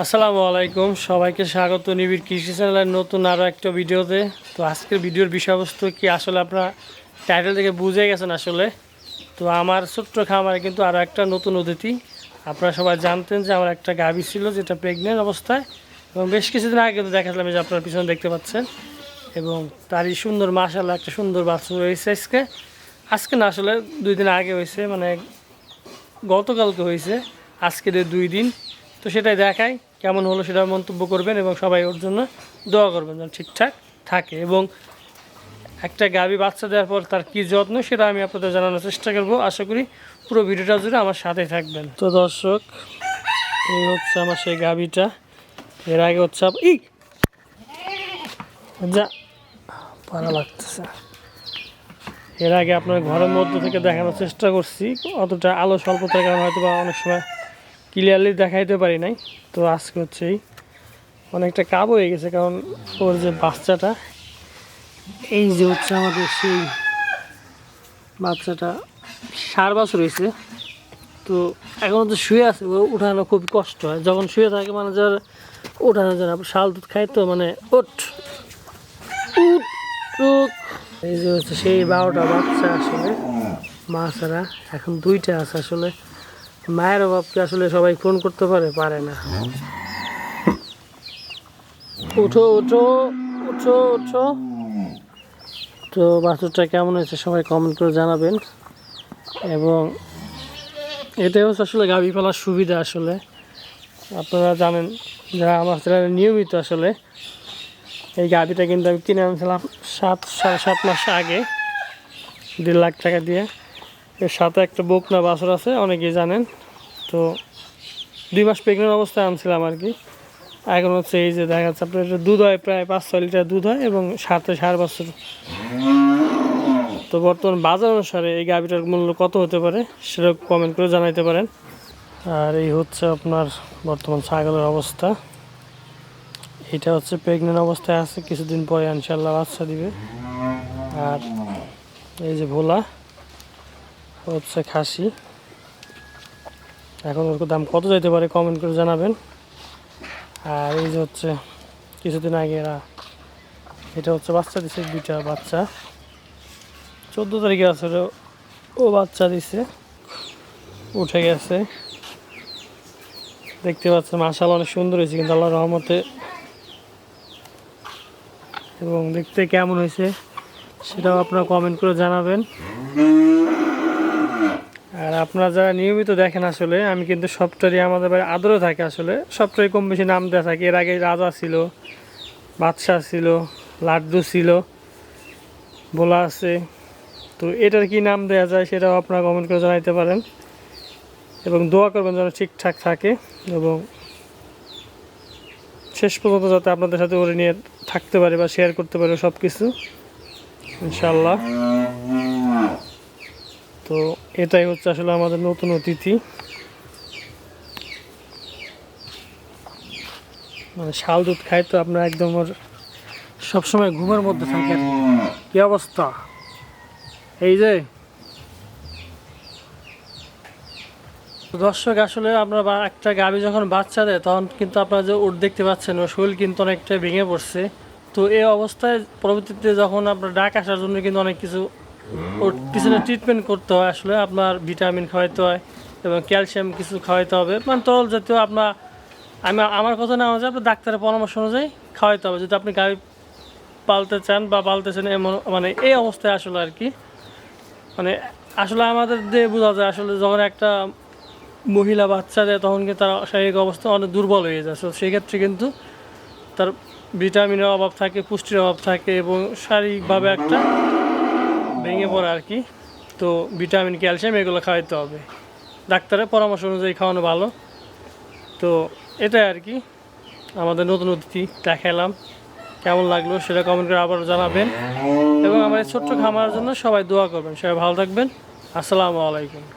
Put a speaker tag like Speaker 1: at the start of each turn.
Speaker 1: আসসালামু আলাইকুম। সবাইকে স্বাগত নিবিড় কৃষি চ্যানেলের নতুন আরও একটা ভিডিওতে। তো আজকের ভিডিওর বিষয়বস্তু কি আসলে আপনারা টাইটেল থেকে বুঝে গেছেন আসলে? তো আমার ছোট্ট খামারে কিন্তু আরও একটা নতুন অতিথি। আপনারা সবাই জানতেন যে আমার একটা গাভী ছিল যেটা প্রেগনেন্ট অবস্থায় এবং বেশ কিছুদিন আগে কিন্তু দেখালাম এই যে আপনার পিছনে দেখতে পাচ্ছেন। এবং তারই সুন্দর মাসাল্লাহ একটা সুন্দর বাছুর হয়েছে আজকে। আজকে না আসলে দুই দিন আগে হয়েছে মানে গতকালকে হয়েছে। আজকের এই দুই দিন। তো সেটাই দেখাই কেমন হলো সেটা মন্তব্য করবেন এবং সবাই ওর জন্য দোয়া করবেন যেন ঠিকঠাক থাকে। এবং একটা গাভী বাচ্চা দেওয়ার পর তার কী যত্ন সেটা আমি আপনাদের জানানোর চেষ্টা করব। আশা করি পুরো ভিডিওটা জুড়ে আমার সাথে থাকবেন। তো দর্শক, এই হচ্ছে আমার সেই গাভীটা। এর আগে হচ্ছে ই যা, পারা লাগতেছে। এর আগে আপনার ঘরের মধ্যে থেকে দেখানোর চেষ্টা করছি, অতটা আলো স্বল্পতার কারণে হয়তো বা অনেক সময় ক্লিয়ারলি দেখাইতে পারি নাই। তো আজকে হচ্ছে এই অনেকটা কাব হয়ে গেছে, কারণ ওর যে বাচ্চাটা, এই যে হচ্ছে আমাদের সেই বাচ্চাটা সার বছর হয়েছে। তো এখন তো শুয়ে আছে, ও উঠানো খুব কষ্ট হয়। যখন শুয়ে থাকে মানে যার উঠানো না শাল দুধ খায় তো মানে উঠ। এই যে হচ্ছে সেই বারোটা বাচ্চা আসলে, মা ছাড়া এখন দুইটা আছে আসলে। মায়ের অভাবকে আসলে সবাই ফোন করতে পারে পারে না। উঠো উঠো উঠো উঠো। তো বাছুরটা কেমন হয়েছে সবাই কমেন্ট করে জানাবেন। এবং এটাই হচ্ছে আসলে গাভী ফেলার সুবিধা আসলে। আপনারা জানেন, যারা আমার চ্যানেলে নিয়মিত আসলে এই গাড়িটা কিন্তু আমি কিনে আনছিলাম সাত, সাড়ে সাত মাস আগে, দেড় লাখ টাকা দিয়ে। এর সাথে একটা বকনা বাছর আছে, অনেকেই জানেন। তো দুই মাস প্রেগনেন্ট অবস্থায় আনছিলাম আর কি। এখন হচ্ছে এই যে দেখা যাচ্ছে, আপনার দুধ হয় প্রায় পাঁচ ছয় লিটার দুধ হয় এবং সাথে সাড়ে বছর। তো বর্তমান বাজার অনুসারে এই গাভিটার মূল্য কত হতে পারে, সেটা কমেন্ট করে জানাইতে পারেন। আর এই হচ্ছে আপনার বর্তমান ছাগলের অবস্থা। এটা হচ্ছে প্রেগনেন্ট অবস্থায় আছে, কিছুদিন পরে ইনশাল্লাহ বাচ্চা দিবে। আর এই যে ভোলা হচ্ছে খাসি। এখন ওর দাম কত যাইতে পারে কমেন্ট করে জানাবেন। আর এই যে হচ্ছে, কিছুদিন আগে এরা, এটা হচ্ছে বাচ্চা দিছে, দুইটা বাচ্চা। চোদ্দ তারিখে আছে ও বাচ্চা দিছে, উঠে গেছে। দেখতে পাচ্ছেন মাসাল অনেক সুন্দর হয়েছে, কিন্তু আল্লাহ রহমতে। এবং দেখতে কেমন হয়েছে, সেটাও আপনারা কমেন্ট করে জানাবেন। আর আপনারা যারা নিয়মিত দেখেন আসলে, আমি কিন্তু সবটারই আমাদের বাড়ি আদরও থাকে আসলে, সবটারই কম বেশি নাম দেওয়া থাকে। এর আগে রাজা ছিল, বাদশাহ ছিল, লাড্ডু ছিল বোলা আছে। তো এটার কি নাম দেওয়া যায় সেটাও আপনারা কমেন্ট করে জানাইতে পারেন। এবং দোয়া করবেন যেন ঠিকঠাক থাকে এবং শেষ পর্যন্ত যাতে আপনাদের সাথে ওরে নিয়ে থাকতে পারে বা শেয়ার করতে পারে সব কিছু ইনশাল্লাহ তো এটাই হচ্ছে আসলে আমাদের নতুন অতিথি। মানে শাল দুধ খায় তো আপনার একদম ওর সবসময় ঘুমের মধ্যে থাকেন। কি অবস্থা? এই যে। দর্শক, আসলে বা- একটা গাভী যখন বাচ্চা দেয়, তখন কিন্তু আপনারা যে ওর দেখতে পাচ্ছেন, ওর শরীর কিন্তু অনেকটা ভেঙে পড়ছে। তো এই অবস্থায় পরবর্তীতে যখন আপনার ডাক আসার জন্য কিন্তু অনেক কিছু ওর পিছনে ট্রিটমেন্ট করতে হয়, আসলে আপনার ভিটামিন খাওয়াইতে হয় এবং ক্যালসিয়াম কিছু খাওয়াইতে হবে। মানে তরল জাতীয় আপনার, আমি, আমার কথা না অনুযায়ী আপনার ডাক্তারের পরামর্শ অনুযায়ী খাওয়াইতে হবে। যদি আপনি গাভী পালতে চান বা পালতেছেন এমন মানে এই অবস্থায় আসলে আর কি। মানে আসলে আমাদের দিয়ে বোঝা যায়, আসলে যখন একটা মহিলা বাচ্চা দেয়, তখন কিন্তু তার শারীরিক অবস্থা অনেক দুর্বল হয়ে যায়। তো সেক্ষেত্রে কিন্তু তার ভিটামিনের অভাব থাকে, পুষ্টির অভাব থাকে এবং শারীরিকভাবে একটা ভেঙে পড়ে আর কি। তো ভিটামিন, ক্যালসিয়াম এগুলো খাওয়াইতে হবে। ডাক্তারের পরামর্শ অনুযায়ী খাওয়ানো ভালো। তো এটাই আর কি। আমাদের নতুন অতিথি দেখালাম কেমন লাগল সেটা কমেন্ট করে আবারও জানাবেন। এবং আমার ছোট্ট খামার জন্য সবাই দোয়া করবেন। সবাই ভালো থাকবেন। আসসালামু আলাইকুম।